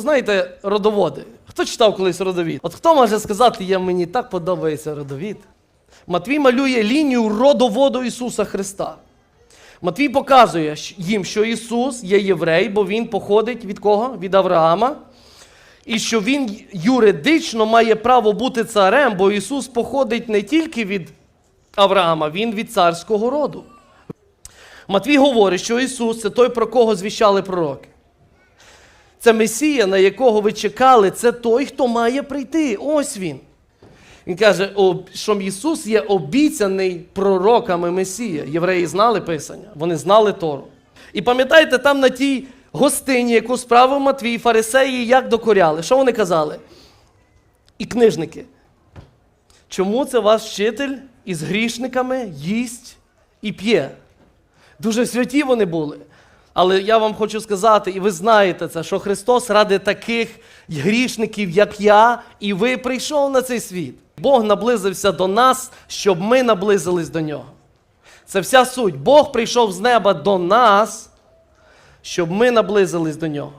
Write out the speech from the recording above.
знаєте, родоводи. Хто читав колись родовід? От хто може сказати, я мені так подобається родовід? Матвій малює лінію родоводу Ісуса Христа. Матвій показує їм, що Ісус є єврей, бо Він походить від кого? Від Авраама. І що Він юридично має право бути царем, бо Ісус походить не тільки від Авраама, Він від царського роду. Матвій говорить, що Ісус це той, про кого звіщали пророки. Це Месія, на якого ви чекали, це той, хто має прийти. Ось він. Він каже, що Ісус є обіцяний пророками Месія. Євреї знали Писання, вони знали Тору. І пам'ятаєте, там на тій гостині, яку справив Матвій, фарисеї як докоряли. Що вони казали? І книжники. Чому це ваш вчитель із грішниками їсть і п'є? Дуже святі вони були. Але я вам хочу сказати, і ви знаєте це, що Христос ради таких грішників, як я, і ви прийшов на цей світ. Бог наблизився до нас, щоб ми наблизились до нього. Це вся суть. Бог прийшов з неба до нас, щоб ми наблизились до нього.